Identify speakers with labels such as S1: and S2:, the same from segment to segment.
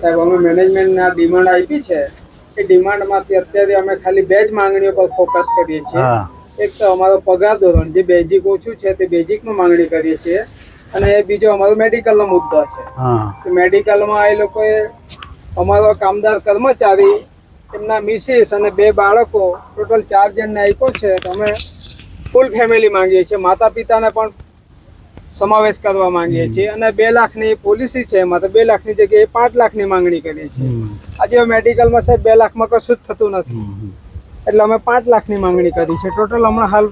S1: સાહેબ અમે મેનેજમેન્ટના ડિમાન્ડ આપી છે. એ ડિમાન્ડમાંથી અત્યારે અમે ખાલી બે જ માંગણીઓ પર ફોકસ કરીએ છીએ. એક તો અમારો પગાર ધોરણ જે બેઝિક ઓછું છે તે બેઝિકમાં માંગણી કરીએ છીએ. અને બીજો અમારો મેડિકલનો મુદ્દો છે. મેડિકલમાં એ લોકોએ અમારો કામદાર કર્મચારી એમના મિસિસ અને બે બાળકો ટોટલ ચાર જણને આપ્યો છે. તો અમે ફૂલ ફેમિલી માંગીએ છીએ. માતા પિતાને પણ સમાવેશ કરવા માંગીએ છીએ. અને બે લાખની પોલિસી છે એમાં તો બે લાખની જગ્યાએ પાંચ લાખની માંગણી કરીએ છીએ. આજે મેડિકલમાં સાહેબ બે લાખમાં કશું જ થતું નથી. એટલે અમે પાંચ લાખની માંગણી કરી છે. ટોટલ હમણાં હાલ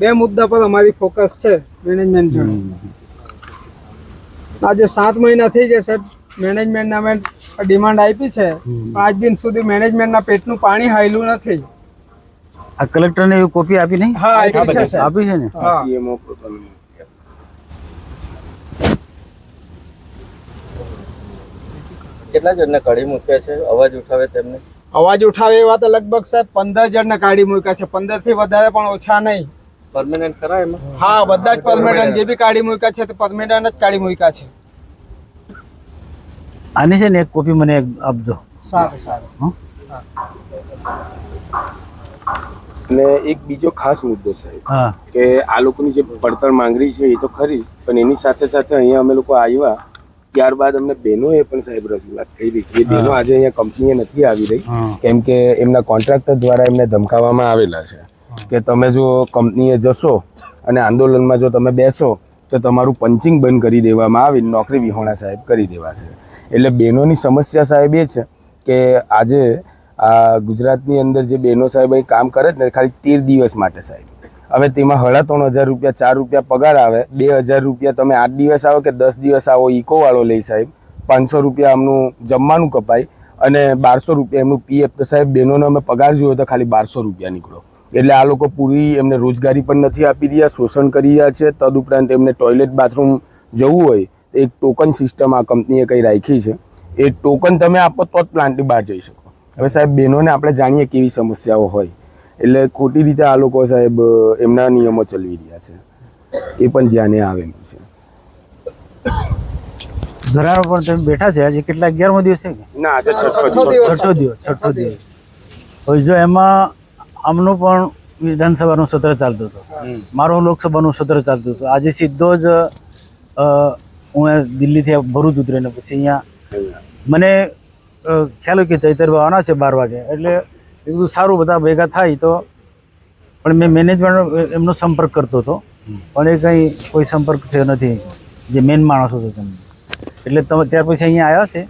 S1: બે મુદ્દા પર અમારી ફોકસ છે મેનેજમેન્ટ જોડે. આજે સાત મહિના થઈ ગયા સાહેબ. મેનેજમેન્ટને અમે ડિમાન્ડ આપી છે. પાંચ આજ દિન સુધી મેનેજમેન્ટના પેટનું પાણી હાયલું નથી.
S2: આ કલેક્ટરને એવી કોપી આપી નહીં?
S1: હા આપી છે
S2: આપી છે ને?
S3: કેટલા જણને કાઢી મૂક્યા છે? અવાજ ઉઠાવે તેમને?
S1: અવાજ ઉઠાવે એવા તો લગભગ સાહેબ પંદર જણને કાઢી મૂક્યા છે. પંદરથી વધારે પણ ઓછા નહીં.
S3: પરમેનન્ટ ખરા એમાં?
S1: હા બધા જ પરમેનન્ટ જે બી કાઢી મૂક્યા છે તે પરમેનન્ટ જ કાઢી મૂક્યા છે.
S2: આની છે ને એક કોપી મને એક આપજો
S1: સારું સારું.
S2: હં?
S4: અને એક બીજો ખાસ મુદ્દો સાહેબ
S2: હા.
S4: કે આ લોકોની જે પડતર માંગણી છે એ તો ખરી જ પણ એની સાથે સાથે અહીંયા અમે લોકો આવ્યા ત્યારબાદ અમને બહેનોએ પણ સાહેબ રજૂઆત કરી છે. એ બહેનો આજે અહીંયા કંપનીએ નથી આવી રહી. કેમ કે એમના કોન્ટ્રાક્ટર દ્વારા એમને ધમકાવવામાં આવેલા છે. કે તમે જો કંપનીએ જશો અને આંદોલનમાં જો તમે બેસો તો તમારું પંચિંગ બંધ કરી દેવામાં આવે નોકરી વિહોણા સાહેબ કરી દેવાશે એટલે બહેનોની સમસ્યા સાહેબ એ છે કે આજે આ ગુજરાતની અંદર જે બહેનો સાહેબ અહીં કામ કરે જ ને ખાલી તેર દિવસ માટે સાહેબ. હવે તેમાં હળા ત્રણ હજાર રૂપિયા, ચાર રૂપિયા પગાર આવે, બે હજાર રૂપિયા તમે આઠ દિવસ આવો કે દસ દિવસ આવો ઇકો વાળો લઈ સાહેબ. પાંચસો રૂપિયા આમનું જમવાનું કપાય અને બારસો રૂપિયા એમનું પીએફ. તો સાહેબ, બહેનોનો અમે પગાર જોયો તો ખાલી બારસો રૂપિયા નીકળો એટલે આ લોકો પૂરી એમને રોજગારી પણ નથી આપી રહ્યા, શોષણ કરી રહ્યા છે. તદુપરાંત એમને ટોયલેટ બાથરૂમ જવું હોય, તો એક ટોકન સિસ્ટમ આ કંપનીએ કંઈ રાખી છે. એ ટોકન તમે આપો તો જ પ્લાન્ટની બહાર જઈ શકો. હવે સાહેબ, બહેનોને આપણે જાણીએ કેવી સમસ્યાઓ હોય. એટલે ખોટી રીતે આ લોકો સાહેબ એમના નિયમો ચલાવી રહ્યા છે. એ પણ ધ્યાને આવેલું છે.
S2: ઘરારો પણ તમે બેઠા છે. આજે કેટલા? અગિયારમો દિવસ છે
S4: ના આજે છઠ્ઠો દિવસ.
S2: છઠ્ઠો દિવસ છઠ્ઠો દિવસ. હવે જો એમાં આમનું પણ વિધાનસભાનું સત્ર ચાલતું હતું. મારું લોકસભાનું સત્ર ચાલતું હતું. આજે સીધો જ અ, હું દિલ્હીથી ભરૂચ ઉતરીને પછી અહીંયા મને ખ્યાલ હોય કે ચૈતર આવવાના છે બાર વાગે. એટલે એ બધું સારું બધા ભેગા થાય તો, પણ મેં મેનેજમેન્ટ એમનો સંપર્ક કરતો હતો. પણ એ કંઈ કોઈ સંપર્ક થયો નથી. જે મેન માણસો છે તેમનો. એટલે તમે, ત્યાર પછી અહીંયા આવ્યા છે.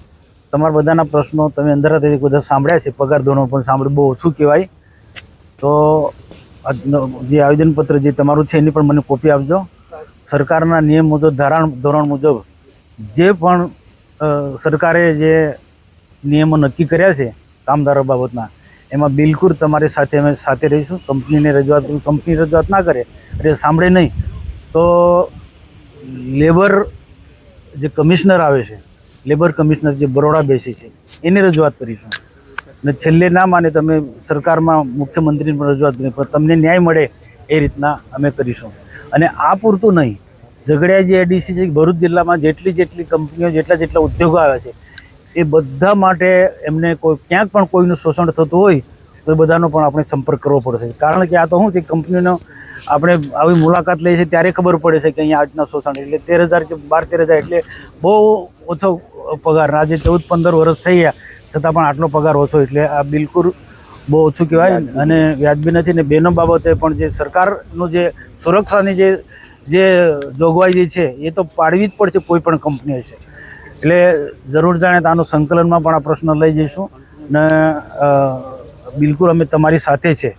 S2: તમારા બધાના પ્રશ્નો તમે અંદર હતા બધા સાંભળ્યા છે. પગાર ધોરણ પણ સાંભળ્યું, બહુ ઓછું કહેવાય. તો જે આવેદનપત્ર જે તમારું છે એની પણ મને કોપી આપજો. સરકારના નિયમ મુજબ, ધારણ, ધોરણ મુજબ જે પણ સરકારે જે નિયમો નક્કી કર્યા છે કામદારો બાબતના એમાં બિલકુલ તમારી સાથે અમે સાથે રહીશું. કંપનીને રજૂઆત, કંપની રજૂઆત ના કરે, એટલે સાંભળે નહીં. તો લેબર જે કમિશનર આવે છે, લેબર કમિશનર જે બરોડા બેસે છે, એને રજૂઆત કરીશું. અને છેલ્લે ના માને તમે સરકારમાં મુખ્યમંત્રીને પણ રજૂઆત કરી પણ તમને ન્યાય મળે એ રીતના અમે કરીશું. અને આ પૂરતું નહીં. ઝઘડિયા જે એડીસી છે ભરૂચ જિલ્લામાં જેટલી જેટલી કંપનીઓ, જેટલા જેટલા ઉદ્યોગો આવ્યા છે એ બધા માટે એમને કોઈ ક્યાંક પણ કોઈનું શોષણ થતું હોય તો એ બધાનો પણ આપણે સંપર્ક કરવો પડશે. કારણ કે આ તો શું છે કંપનીનો આપણે આવી મુલાકાત લઈએ છીએ ત્યારે ખબર પડે છે કે અહીંયા આજના શોષણ એટલે તેર હજાર કે બાર તેર હજાર એટલે બહુ ઓછો પગાર. આજે ચૌદ પંદર વર્ષ થઈ ગયા છતાં પણ આટલો પગાર ઓછો એટલે આ બિલકુલ બહુ ઓછું કહેવાય. અને વ્યાજબી નથી. ને બેનો બાબતે પણ જે સરકારનું જે સુરક્ષાની જે જે જોગવાઈ જે છે એ તો પાડવી જ પડશે કોઈ પણ કંપની હશે એટલે જરૂર જાણે આનું સંકલનમાં પણ આ પ્રશ્ન લઈ જઈશું. ને બિલકુલ અમે તમારી સાથે છે.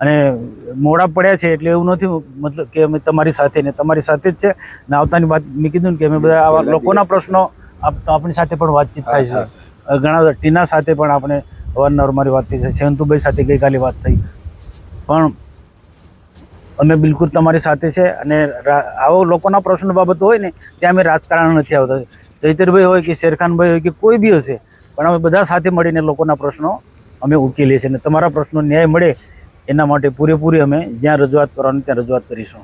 S2: અને મોડા પડ્યા છે એટલે એવું નથી મતલબ કે અમે તમારી સાથે ને તમારી સાથે જ છે. ને આવતાની વાત મેં કીધું ને કે અમે બધા આવા લોકોના પ્રશ્નો આપ- આપણી સાથે પણ વાતચીત થાય છે. ઘણા બધા ટીના સાથે પણ આપણે અવારનવાર મારી વાત થઈ છે. શંતુભાઈ સાથે ગઈકાલે વાત થઈ. પણ અમે બિલકુલ તમારી સાથે છે અને આવો લોકોના પ્રશ્નો બાબત હોય ને ત્યાં અમે રાજકારણ નથી આવતા. ચૈતરભાઈ હોય કે શેરખાનભાઈ હોય કે કોઈ બી હશે, પણ અમે બધા સાથે મળીને લોકોના પ્રશ્નો અમે ઉકેલીએ છીએ અને તમારા પ્રશ્નો ન્યાય મળે એના માટે પૂરેપૂરી અમે જ્યાં રજૂઆત કરવાની ત્યાં રજૂઆત કરીશું.